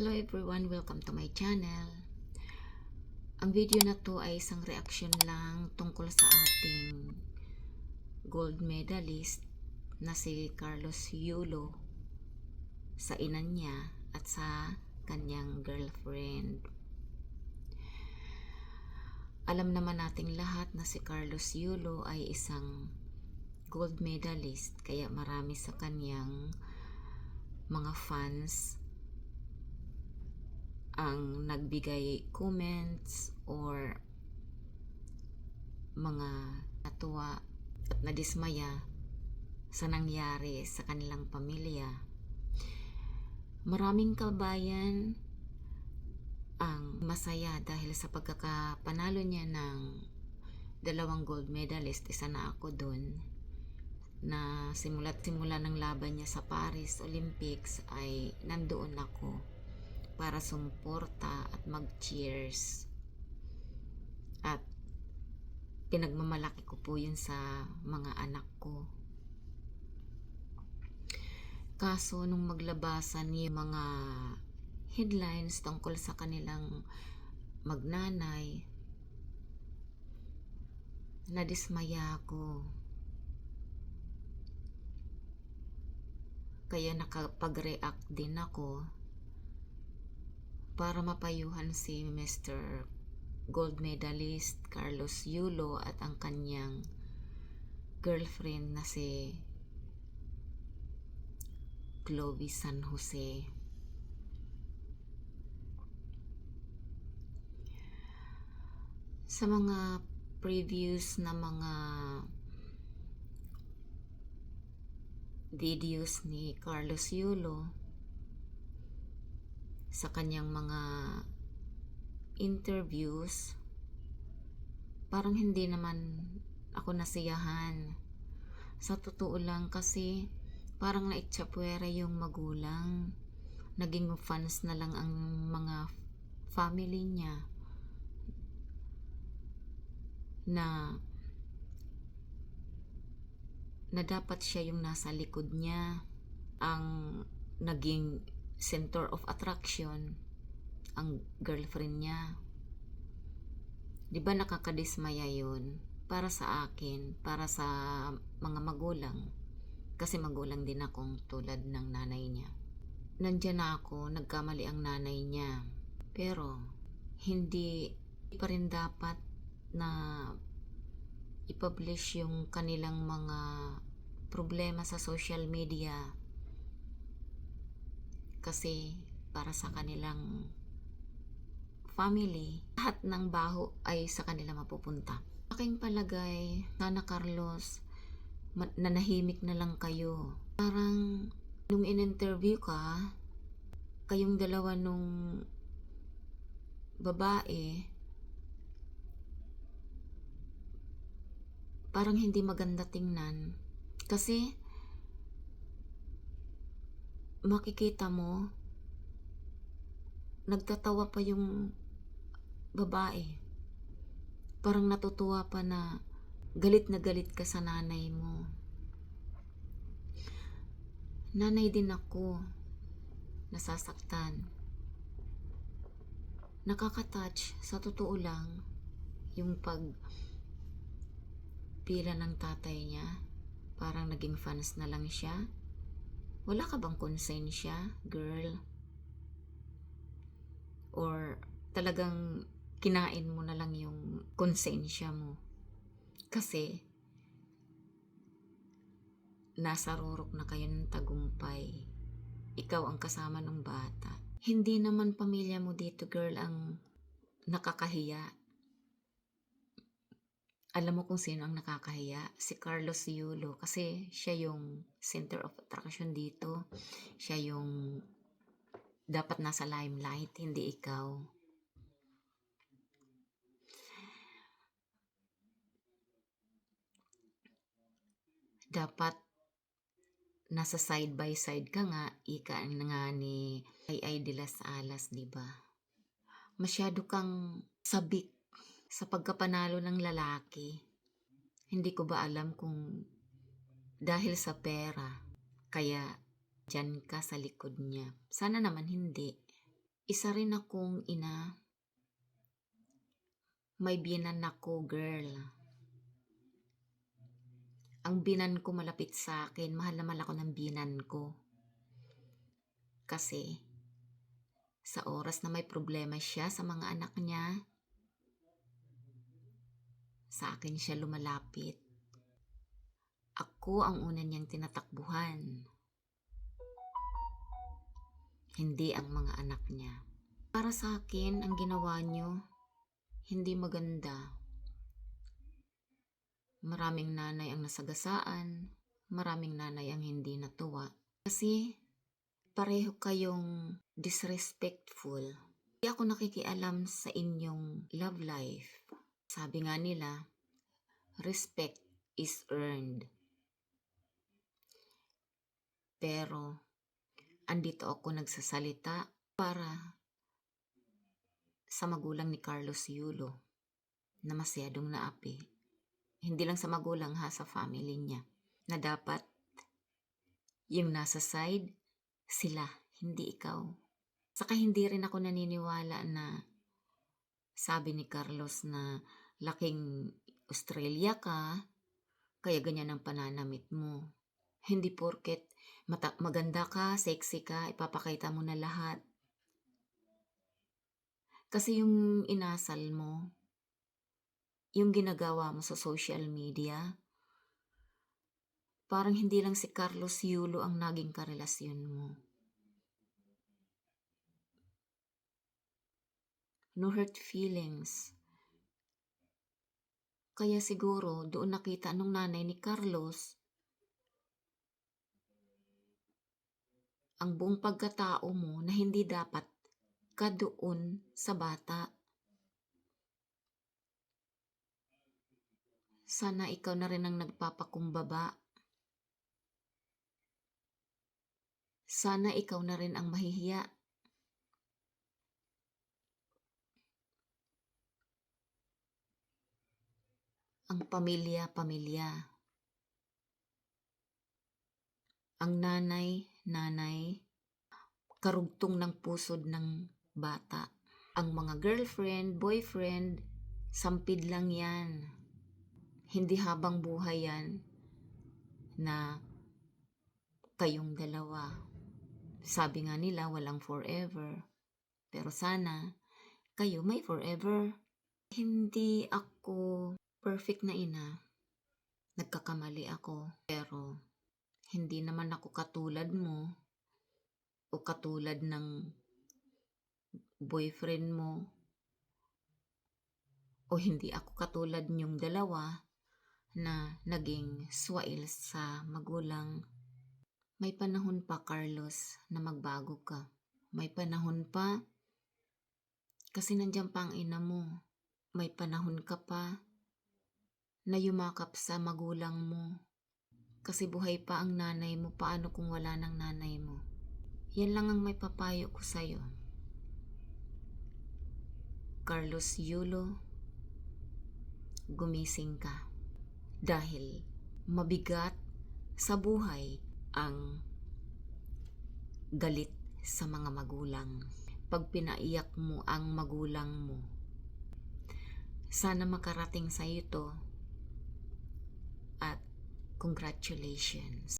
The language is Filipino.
Hello everyone, welcome to my channel. Ang video na to ay isang reaction lang tungkol sa ating gold medalist na si Carlos Yulo sa ina niya at sa kanyang girlfriend. Alam naman nating lahat na si Carlos Yulo ay isang gold medalist kaya marami sa kanyang mga fans ang nagbigay comments or mga natuwa at nadismaya sa nangyari sa kanilang pamilya. Maraming kabayan ang masaya dahil sa pagkakapanalo niya ng dalawang gold medalist, isa na ako doon na simula't simula ng laban niya sa Paris Olympics ay nandoon ako para sumuporta at mag-cheers. At pinagmamalaki ko po yun sa mga anak ko. Kaso nung maglabasan yung mga headlines tungkol sa kanilang magnanay, nadismaya ako. Kaya nakapag-react din ako para mapayuhan si Mr. Gold Medalist Carlos Yulo at ang kanyang girlfriend na si Chloe San Jose. Sa mga previous na mga videos ni Carlos Yulo sa kanyang mga interviews parang hindi naman ako nasiyahan. Sa totoo lang kasi parang naitsapwera yung magulang. Naging fans na lang ang mga family niya. Na na dapat siya yung nasa likod niya. Ang naging center of attraction ang girlfriend niya. 'Di ba nakakadismaya 'yun para sa akin, para sa mga magulang. Kasi magulang din akong tulad ng nanay niya. Nandiyan na ako, nagkamali ang nanay niya. Pero hindi pa rin dapat na i-publish yung kanilang mga problema sa social media kasi para sa kanilang family, lahat ng baho ay sa kanila mapupunta. Aking palagay, sana Carlos, nanahimik na lang kayo. Parang nung in-interview ka, kayong dalawa nung babae, parang hindi maganda tingnan. Kasi, makikita mo, nagtatawa pa yung babae. Parang natutuwa pa na galit na galit ka sa nanay mo. Nanay din ako, nasasaktan. Nakaka-touch, sa totoo lang, yung pag pila ng tatay niya, parang naging fans na lang siya. Wala ka bang konsensya, girl? Or talagang kinain mo na lang yung konsensya mo? Kasi, nasa rurok na kayo ng tagumpay. Ikaw ang kasama ng bata. Hindi naman pamilya mo dito, girl, ang nakakahiya. Alam mo kung sino ang nakakahiya? Si Carlos Yulo. Kasi siya yung center of attraction dito. Siya yung dapat nasa limelight, hindi ikaw. Dapat nasa side by side ka nga, ika nga ni ay ay de las alas, di ba? Masyado kang sabik sa pagkapanalo ng lalaki. Hindi ko ba alam kung dahil sa pera, kaya dyan ka sa likod niya. Sana naman hindi. Isa rin akong ina. May binan ako, girl. Ang binan ko malapit sa akin. Mahal na mahal ako ng binan ko. Kasi, sa oras na may problema siya sa mga anak niya, sa akin siya lumalapit. Ako ang una niyang tinatakbuhan. Hindi ang mga anak niya. Para sa akin, ang ginawa niyo, hindi maganda. Maraming nanay ang nasagasaan, maraming nanay ang hindi natuwa. Kasi pareho kayong disrespectful. Hindi ako nakikialam sa inyong love life. Sabi nga nila, respect is earned. Pero, andito ako nagsasalita para sa magulang ni Carlos Yulo na masyadong naapi. Hindi lang sa magulang ha, sa family niya. Na dapat yung nasa side, sila, hindi ikaw. Saka hindi rin ako naniniwala na sabi ni Carlos na laking Australia ka, kaya ganyan ang pananamit mo. Hindi porket mata- maganda ka, sexy ka, ipapakita mo na lahat. Kasi yung inasal mo, yung ginagawa mo sa social media, parang hindi lang si Carlos Yulo ang naging karelasyon mo. No hurt feelings. Kaya siguro doon nakita nung nanay ni Carlos ang buong pagkatao mo na hindi dapat ka doon sa bata. Sana ikaw na rin ang nagpapakumbaba. Sana ikaw na rin ang mahihiya. Ang pamilya-pamilya. Ang nanay, nanay, karugtong ng pusod ng bata. Ang mga girlfriend, boyfriend, sampid lang yan. Hindi habang buhay yan na kayong dalawa. Sabi nga nila walang forever. Pero sana kayo may forever. Hindi ako perfect na ina. Nagkakamali ako. Pero hindi naman ako katulad mo o katulad ng boyfriend mo o hindi ako katulad niyong dalawa na naging swail sa magulang. May panahon pa, Carlos, na magbago ka. May panahon pa kasi nandiyan pa ang ina mo. May panahon ka pa na yumakap sa magulang mo. Kasi buhay pa ang nanay mo, paano kung wala ng nanay mo? Yan lang ang may papayo ko sa'yo. Carlos Yulo, gumising ka. Dahil mabigat sa buhay ang galit sa mga magulang. Pag pinaiyak mo ang magulang mo, sana makarating sa ito at congratulations.